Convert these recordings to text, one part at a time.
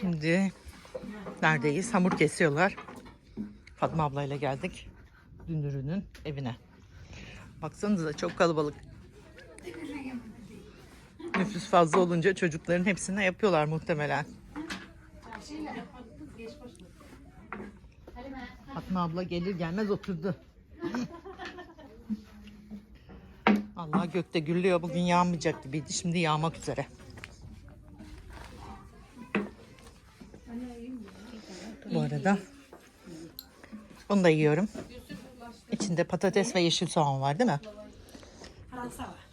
Şimdi neredeyiz? Hamur kesiyorlar. Fatma ablayla geldik. Dünürünün evine. Baksanıza çok kalabalık. Nüfus fazla olunca çocukların hepsine yapıyorlar muhtemelen. Fatma abla gelir gelmez oturdu. Allah gökte gürlüyor. Bugün yağmayacak gibiydi. Şimdi yağmak üzere. Bu arada bunu da yiyorum. İçinde patates ve yeşil soğan var değil mi?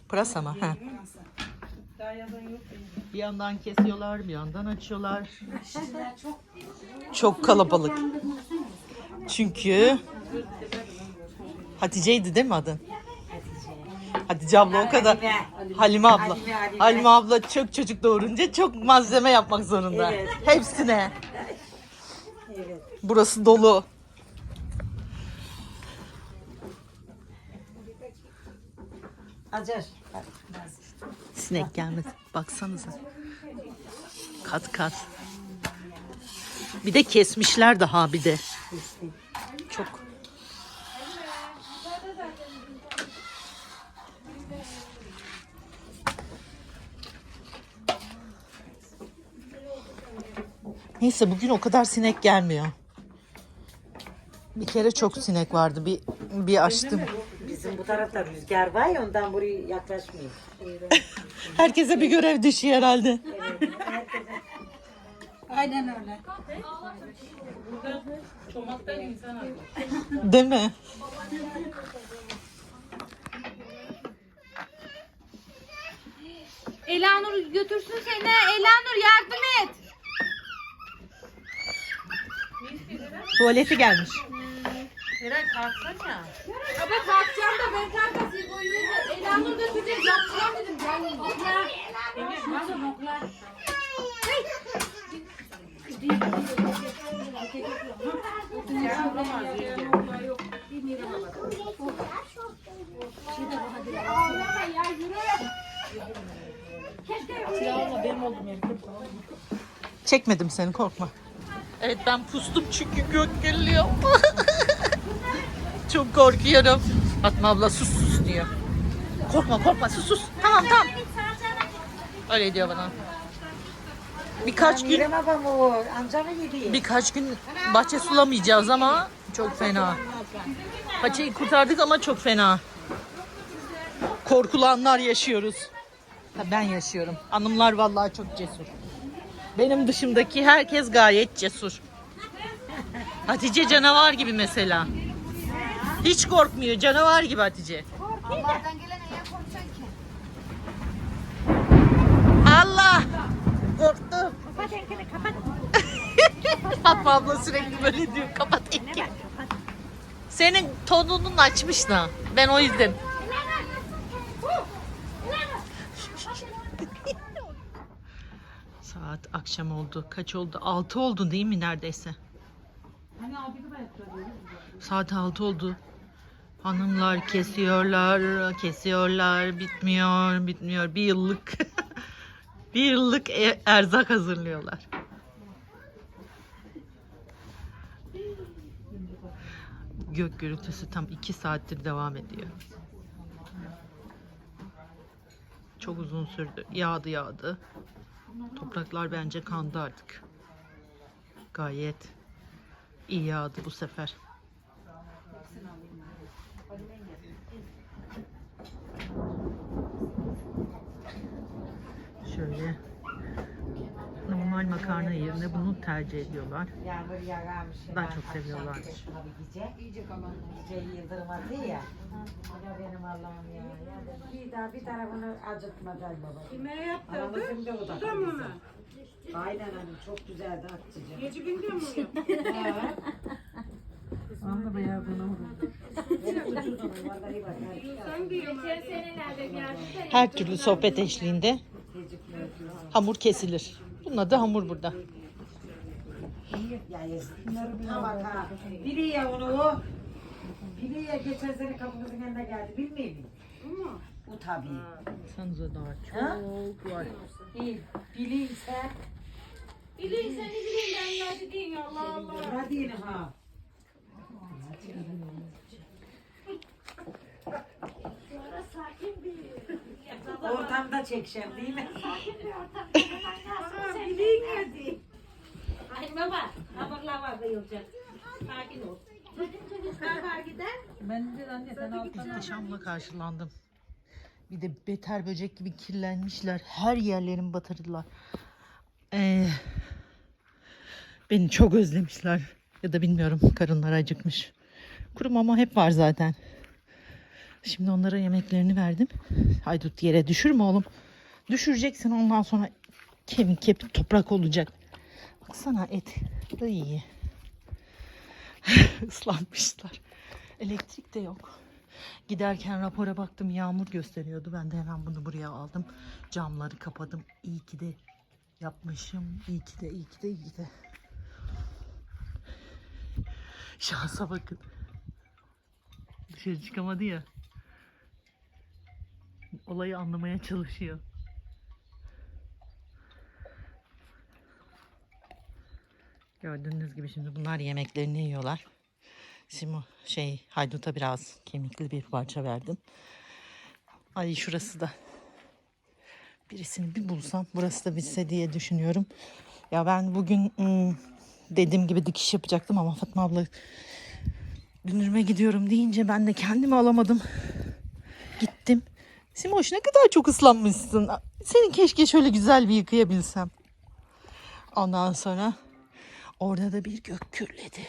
Pırasa mı? Ha. Bir yandan kesiyorlar, bir yandan açıyorlar. Çok kalabalık. Çünkü Hatice'ydi değil mi adın? Hatice abla o kadar. Halime abla. Halime, abla çok çocuk doğurunca çok malzeme yapmak zorunda. Hepsine. Burası dolu. Acar. Sinek gelmedi. Baksanıza. Kat kat. Bir de kesmişler daha bir de. Çok. Neyse bugün o kadar sinek gelmiyor. Bir kere çok sinek vardı. Bir bir açtım. Bizim bu tarafta rüzgar var ya ondan buraya yaklaşmıyor. Herkese bir görev düşüyor herhalde. Aynen öyle. Değil mi? Elanur götürsün seni. Elanur yardım et. Tuvaleti gelmiş. Abi kalkacağım da ben kalkasıyım. Uyuyacağım. Elanur götürecek. Yapacağım dedim. Gelmeyin. Çekmedim seni korkma. Evet ben pustum çünkü gök geliyor. Çok korkuyorum. Fatma abla sus sus diyor. Korkma korkma sus sus. Tamam tamam. Öyle diyor bana. Birkaç gün birkaç gün bahçe sulamayacağız ama çok fena. Bahçeyi kurtardık ama çok fena. Korkulanlar yaşıyoruz. Ha, ben yaşıyorum. Hanımlar vallahi çok cesur. Benim dışımdaki herkes gayet cesur. Hatice canavar gibi mesela. Hiç korkmuyor. Canavar gibi Hatice. Allah'tan ki. Allah! Korktum. Kapat enkini kapat. Fatma abla sürekli böyle diyor. Kapat enkini. Senin tonunun açmış da. Ben o yüzden. Saat akşam oldu. Kaç oldu? 6 oldu değil mi neredeyse? Saat 6 oldu. Hanımlar kesiyorlar, kesiyorlar, bitmiyor, bitmiyor. Bir yıllık, bir yıllık e- erzak hazırlıyorlar. Gök gürültüsü tam iki saattir devam ediyor. Çok uzun sürdü. Yağdı yağdı. Topraklar bence kandı artık. Gayet iyi yağdı bu sefer. Şöyle makarna yerine bunu tercih ediyorlar. Daha çok. Şuna bir gece. Gece yıldırım attı ya. Ya benim Allah'ım ya. bir daha bir tarafını acıtmadan baba. Kime yaptırdın? Anamızın da o da. Tamam Aynen hanım çok güzeldi Hatice. Gece gündüz mü Anla bak. Geçen senelerde geldi de Her türlü sohbet eşliğinde hamur kesilir. Bunun adı hamur burada. Ya yesinler bile bak ha. Biliyor onu. Biliyor geçen sene kapımızın yanına geldi. Bilmiyor musun? Bu tabii. Sanıza daha Ha? çok var. İyi. Biliyse Bilin seni bilin ben ya dedin Allah Allah. Hadi yine ha. Ortamda çekeceğim değil mi? Bilin hadi. Ay baba, hamurlar var bayılacak. Sakin ol. Muhteşemle karşılandım. Bir de beter böcek gibi kirlenmişler. Her yerlerimi batırdılar. Ee, beni çok özlemişler. Ya da bilmiyorum karınları acıkmış. Kuru mama hep var zaten. Şimdi onlara yemeklerini verdim. Haydut yere düşürme oğlum. Düşüreceksin ondan sonra kemik kepik toprak olacak. Baksana et. iyi. Islanmışlar. Elektrik de yok. Giderken rapora baktım yağmur gösteriyordu. Ben de hemen bunu buraya aldım. Camları kapadım. İyi ki de yapmışım. İyi ki de, iyi ki de, iyi ki de. Şansa bakın. Dışarı çıkamadı ya. Olayı anlamaya çalışıyor. Gördüğünüz gibi şimdi bunlar yemeklerini yiyorlar. Simo şey hayduta biraz kemikli bir parça verdim. Ay şurası da birisini bir bulsam burası da bitse diye düşünüyorum. Ya ben bugün ım, dediğim gibi dikiş yapacaktım ama Fatma abla dünürme gidiyorum deyince ben de kendimi alamadım. Gittim. Simoş ne kadar çok ıslanmışsın. Seni keşke şöyle güzel bir yıkayabilsem. Ondan sonra orada da bir gök gürledi.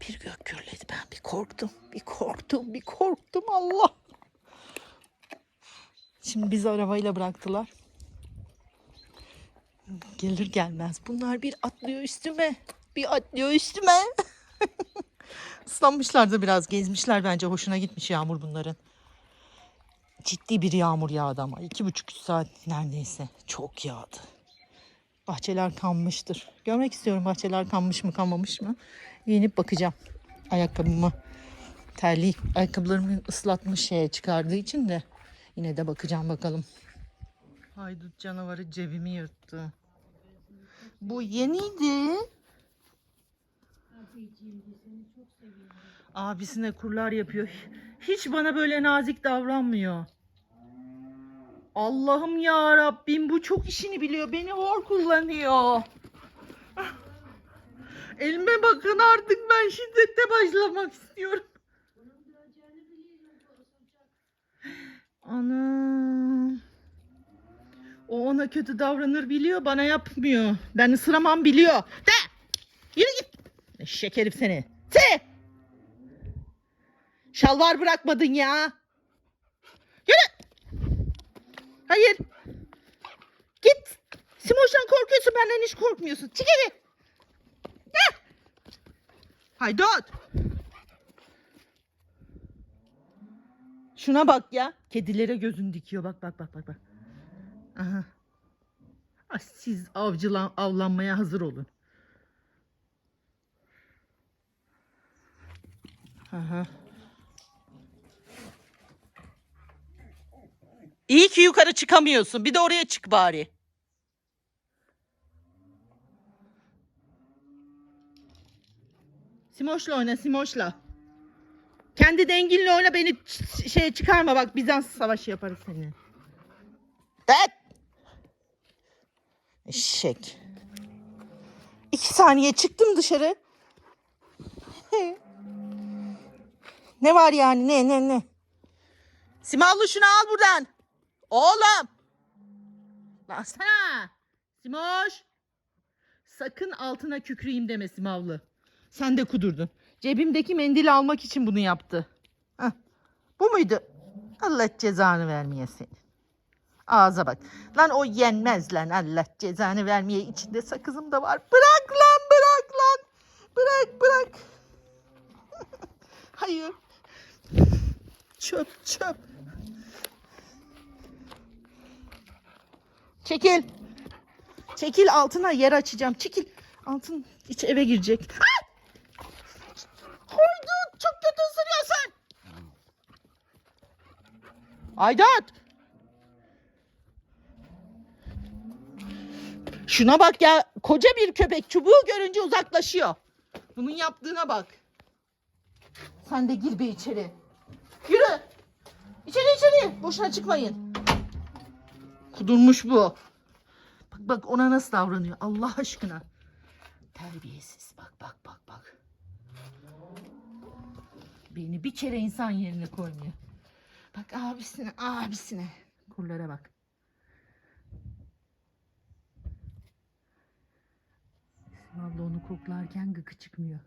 Bir gök gürledi. Ben bir korktum. Bir korktum. Bir korktum. Allah. Şimdi bizi arabayla bıraktılar. Gelir gelmez. Bunlar bir atlıyor üstüme. Bir atlıyor üstüme. Islanmışlar da biraz gezmişler bence. Hoşuna gitmiş yağmur bunların. Ciddi bir yağmur yağdı ama. iki buçuk saat neredeyse. Çok yağdı. Bahçeler kanmıştır. Görmek istiyorum bahçeler kanmış mı kanmamış mı. Giyinip bakacağım ayakkabımı. Terli ayakkabılarımı ıslatmış şeye çıkardığı için de yine de bakacağım bakalım. Haydut canavarı cebimi yırttı. Bu yeniydi. Abisine kurlar yapıyor. Hiç bana böyle nazik davranmıyor. Allah'ım ya Rabbim bu çok işini biliyor. Beni hor kullanıyor. Elime bakın artık ben şiddete başlamak istiyorum. Anam. O ona kötü davranır biliyor bana yapmıyor. Ben ısıramam biliyor. De! Yürü git. Eşek herif seni. Se! Şalvar bırakmadın ya. Yürü. Hayır. Git. Simoş'tan korkuyorsun benden hiç korkmuyorsun. Çık eve. Haydut. Şuna bak ya. Kedilere gözün dikiyor. Bak bak bak bak bak. Aha. Ah, Siz avcılan, avlanmaya hazır olun. Aha. İyi ki yukarı çıkamıyorsun. Bir de oraya çık bari. Simoş'la oyna Simoş'la. Kendi denginle oyna beni şeye çıkarma bak Bizans savaşı yaparız seni. Evet. Eşek. İki saniye çıktım dışarı. ne var yani ne ne ne? Simallı şunu al buradan. Oğlum. Baksana. Simoş. Sakın altına kükreyim deme Simavlı. Sen de kudurdun. Cebimdeki mendili almak için bunu yaptı. Hah. Bu muydu? Allah cezanı vermeye seni. Ağza bak. Lan o yenmez lan. Allah cezanı vermeye. içinde sakızım da var. Bırak lan bırak lan. Bırak bırak. Hayır. Çöp çöp. Çekil. Çekil altına yer açacağım. Çekil. Altın iç eve girecek. Ay! Haydut çok kötü ısırıyorsun. Haydut. Şuna bak ya koca bir köpek çubuğu görünce uzaklaşıyor. Bunun yaptığına bak. Sen de gir be içeri. Yürü. İçeri içeri. Boşuna çıkmayın. Kudurmuş bu. Bak bak ona nasıl davranıyor Allah aşkına. Terbiyesiz. Bak bak bak bak. Beni bir kere insan yerine koymuyor. Bak abisine abisine. Kurlara bak. Abla onu koklarken gıkı çıkmıyor.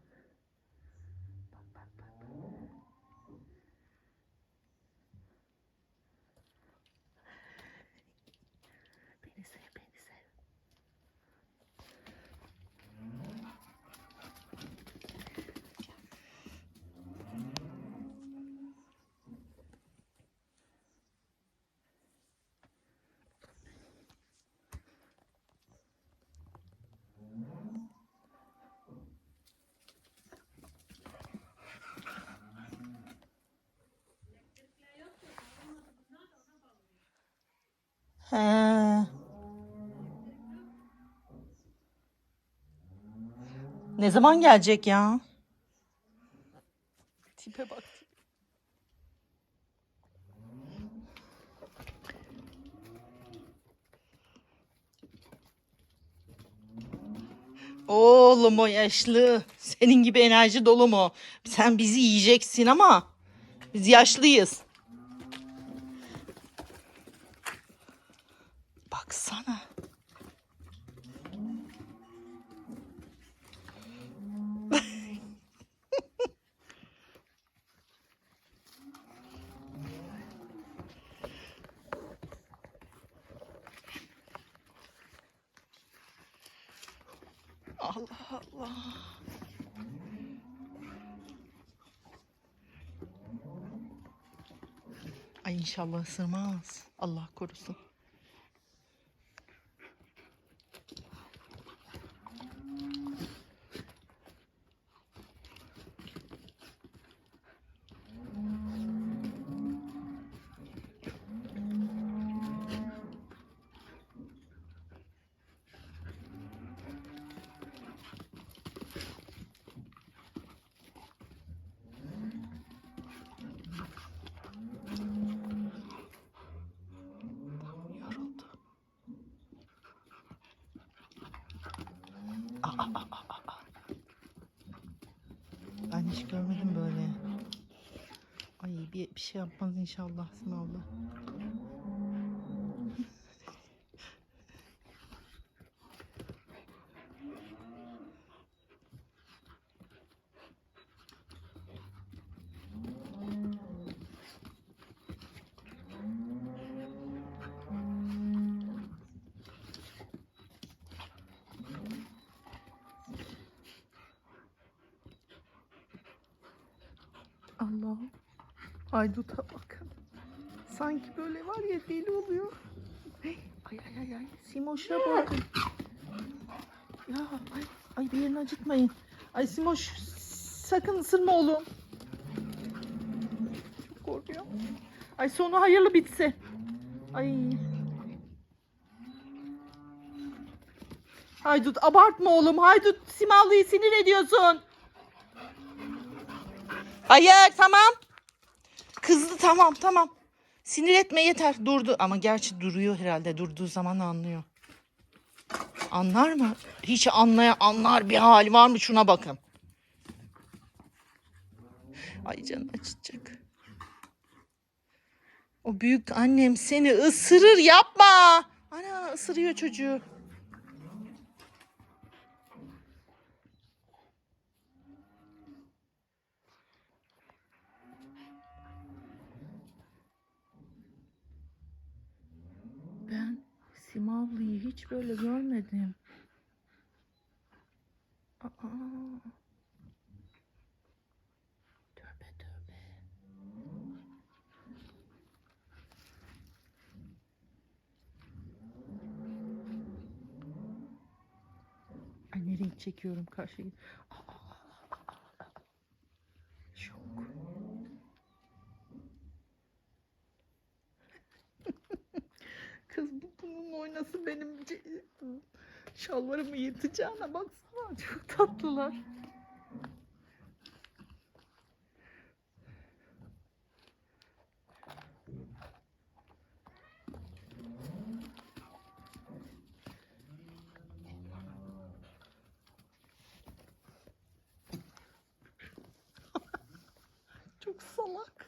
He. Ne zaman gelecek ya? Tipe bak. Oğlum o yaşlı. Senin gibi enerji dolu mu? Sen bizi yiyeceksin ama biz yaşlıyız. Allah Allah. Ay inşallah sığmaz. Allah korusun. Yoruldu. Aa, aa, aa, aa, aa. Ben hiç görmedim böyle. Ay bir, bir şey yapmaz inşallah sınavda. Allah. Haydut'a bakın. Sanki böyle var ya deli oluyor. Hey, Ay ay ay ay. Simoş'a bakın. Ya ay, ay bir yerini acıtmayın. Ay Simoş sakın ısırma oğlum. Çok korkuyorum. Ay sonu hayırlı bitse. Ay. Haydut abartma oğlum. Haydut Simalı'yı sinir ediyorsun. Hayır tamam. Kızdı tamam tamam. Sinir etme yeter. Durdu ama gerçi duruyor herhalde. Durduğu zaman anlıyor. Anlar mı? Hiç anlaya anlar bir hali var mı? Şuna bakın. Ay canım acıtacak. O büyük annem seni ısırır yapma. Ana ısırıyor çocuğu. Ben Simavlı'yı hiç böyle görmedim. Aa. Tövbe tövbe. Ay nereye çekiyorum karşıyı? Aa, Oynası benim Şalvarımı yırtacağına baksana. Çok tatlılar. Çok salak.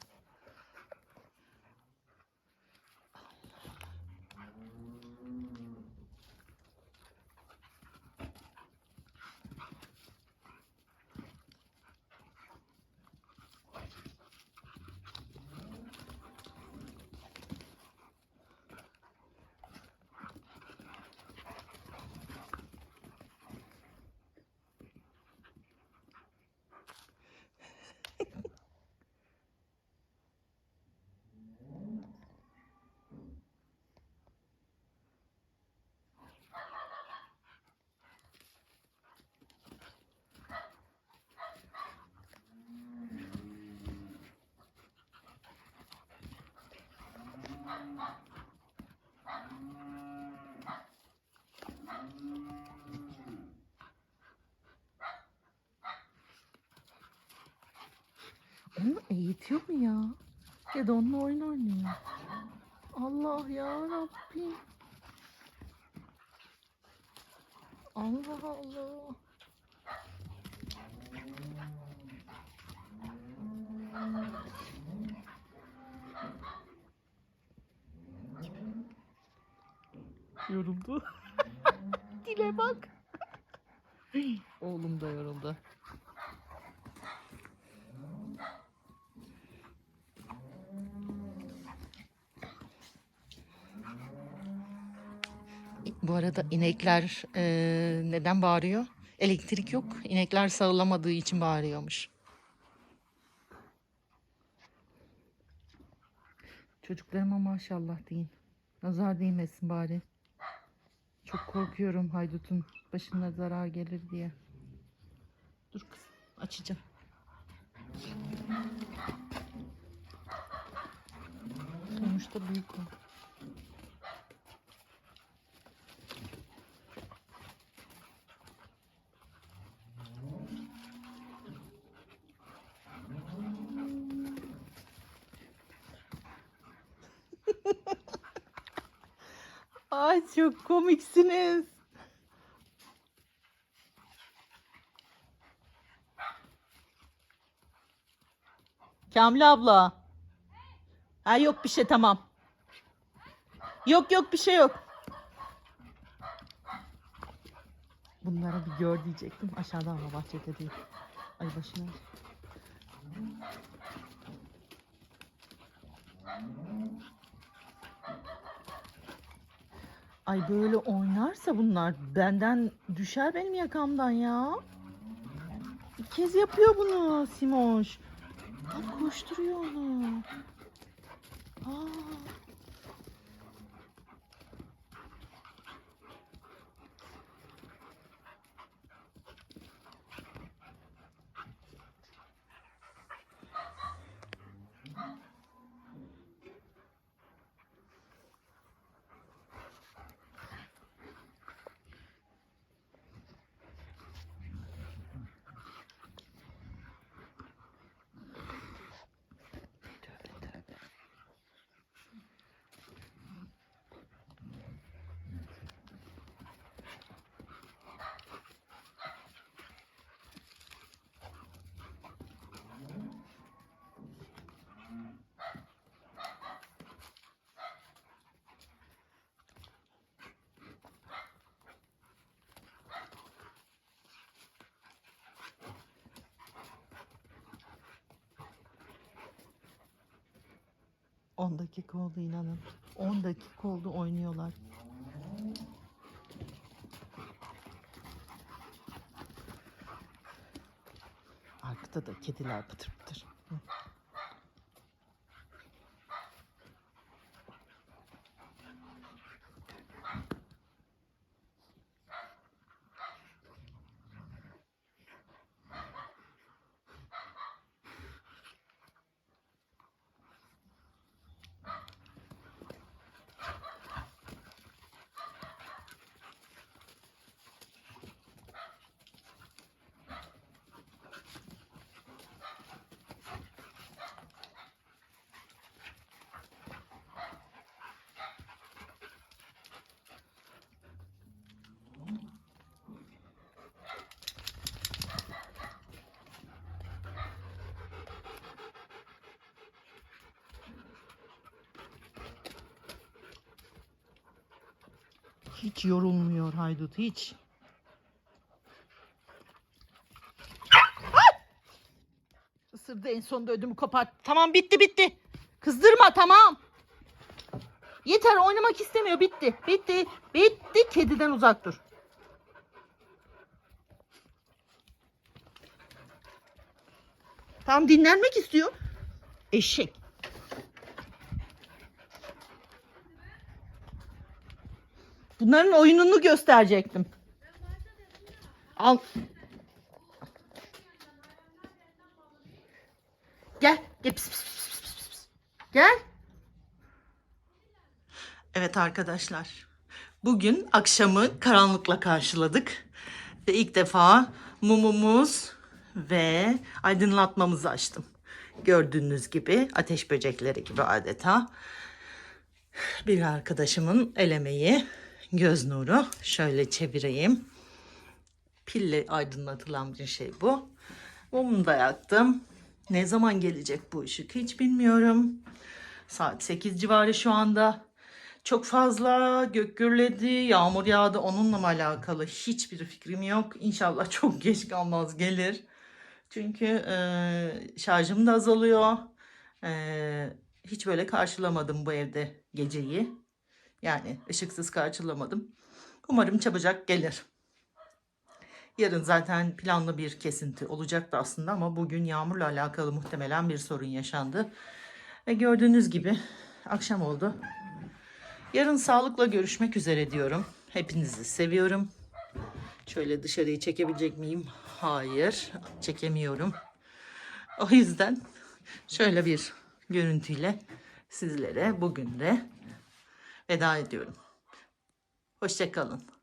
Onu eğitiyor mu ya? Ya da onunla oyun oynuyor. Allah ya Rabbim. Allah Allah. Yoruldu. Dile bak. Oğlum da yoruldu. Bu arada inekler eee, neden bağırıyor? Elektrik yok. İnekler sağılamadığı için bağırıyormuş. Çocuklarıma maşallah deyin. Nazar değmesin bari. Çok korkuyorum haydutun başına zarar gelir diye. Dur kız açacağım. Sonuçta büyük o. Ay çok komiksiniz. Kamile abla. Ha yok bir şey tamam. Yok yok bir şey yok. Bunlara bir gör diyecektim. Aşağıda ama bahçede değil. Ay başına. Ay böyle oynarsa bunlar benden düşer benim yakamdan ya. İlk kez yapıyor bunu Simoş. Bak koşturuyor onu. Aa. 10 dakika oldu inanın. 10 dakika oldu oynuyorlar. Arkada da kediler pıtır pıtır. Hiç yorulmuyor haydut hiç. Isırdı en sonunda ödümü kopart. Tamam bitti bitti. Kızdırma tamam. Yeter oynamak istemiyor bitti. Bitti. Bitti. Kediden uzak dur. Tam dinlenmek istiyor. Eşek. Bunların oyununu gösterecektim. Al. Gel. Gel. Pis, pis, pis, pis, pis. Gel. Evet arkadaşlar. Bugün akşamı karanlıkla karşıladık. Ve ilk defa mumumuz ve aydınlatmamızı açtım. Gördüğünüz gibi ateş böcekleri gibi adeta. Bir arkadaşımın el emeği, göz nuru. Şöyle çevireyim. Pille aydınlatılan bir şey bu. Mumu da yaktım. Ne zaman gelecek bu ışık hiç bilmiyorum. Saat 8 civarı şu anda. Çok fazla gök gürledi, yağmur yağdı. Onunla mı alakalı hiçbir fikrim yok. İnşallah çok geç kalmaz gelir. Çünkü e, şarjım da azalıyor. E, hiç böyle karşılamadım bu evde geceyi. Yani ışıksız karşılamadım. Umarım çabucak gelir. Yarın zaten planlı bir kesinti olacaktı aslında ama bugün yağmurla alakalı muhtemelen bir sorun yaşandı. Ve gördüğünüz gibi akşam oldu. Yarın sağlıkla görüşmek üzere diyorum. Hepinizi seviyorum. Şöyle dışarıyı çekebilecek miyim? Hayır, çekemiyorum. O yüzden şöyle bir görüntüyle sizlere bugün de veda ediyorum. Hoşçakalın.